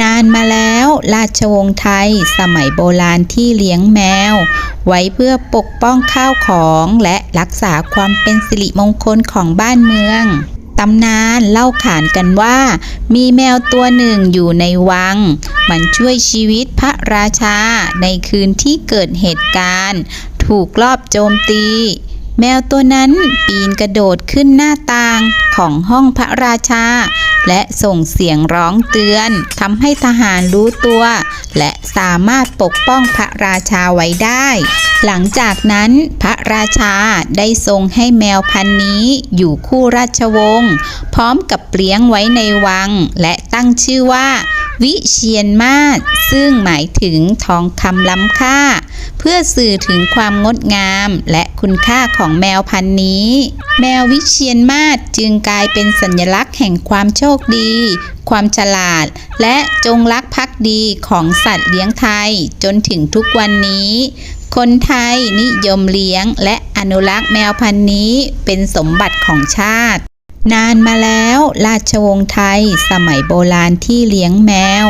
นานมาแล้วราชวงศ์ไทยสมัยโบราณที่เลี้ยงแมว ไว้เพื่อปกป้องข้าวของและรักษาความเป็นสิริมงคลของบ้านเมืองตำนานเล่าขานกันว่า มีแมวตัวหนึ่งอยู่ในวัง มันช่วยชีวิตพระราชาในคืนที่เกิดเหตุการณ์ ถูกลอบโจมตี แมวตัวนั้นปีนกระโดดขึ้นหน้าต่างของห้องพระราชา และส่งเสียงร้องเตือนทำให้ทหารรู้ตัว และสามารถปกป้องพระราชาไว้ได้ หลังจากนั้นพระราชาได้ทรงให้แมวพันนี้อยู่คู่ราชวงศ์พร้อมกับเลี้ยงไว้ในวัง และตั้งชื่อว่า วิเชียนมาศซึ่งหมายถึงทองคำล้ำค่า พื่อสื่อถึงความงดงามและคุณค่าของแมวพันธุ์นี้ แมววิเชียนมาศจึงกลายเป็นสัญลักษณ์แห่งความโชคดี ความฉลาด และจงรักภักดีของสัตว์เลี้ยงไทย จนถึงทุกวันนี้ คนไทยนิยมเลี้ยงและอนุรักษ์แมวพันธุ์นี้เป็นสมบัติของชาติ นานมาแล้วราชวงศ์ไทยสมัยโบราณที่เลี้ยงแมว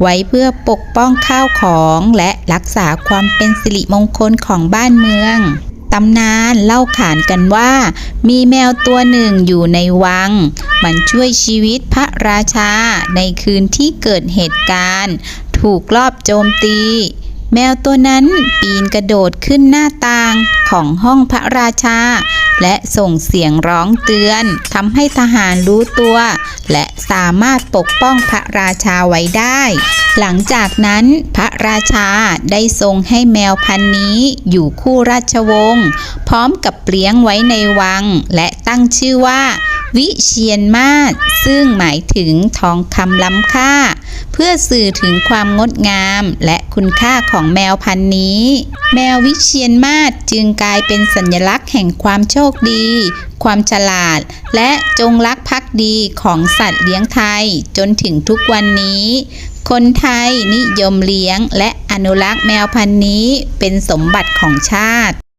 ไว้เพื่อปกป้องข้าวของและรักษาความเป็นสิริมงคลของบ้านเมืองตำนานเล่าขานกันว่า มีแมวตัวหนึ่งอยู่ในวัง มันช่วยชีวิตพระราชาในคืนที่เกิดเหตุการณ์ ถูกลอบโจมตี แมวตัวนั้นปีนกระโดดขึ้นหน้าต่างของห้องพระราชา และส่งเสียงร้องเตือนทำให้ทหารรู้ตัว และสามารถปกป้องพระราชาไว้ได้ หลังจากนั้นพระราชาได้ทรงให้แมวพันนี้อยู่คู่ราชวงศ์พร้อมกับเลี้ยงไว้ในวัง และตั้งชื่อว่า วิเชียนมาศซึ่งหมายถึงทองคำล้ำค่า เพื่อสื่อถึงความงดงามและคุณค่าของแมวพันธุ์นี้ แมววิเชียนมาศจึงกลายเป็นสัญลักษณ์แห่งความโชคดี ความฉลาด และจงรักภักดีของสัตว์เลี้ยงไทย จนถึงทุกวันนี้ คนไทยนิยมเลี้ยงและอนุรักษ์แมวพันธุ์นี้เป็นสมบัติของชาติ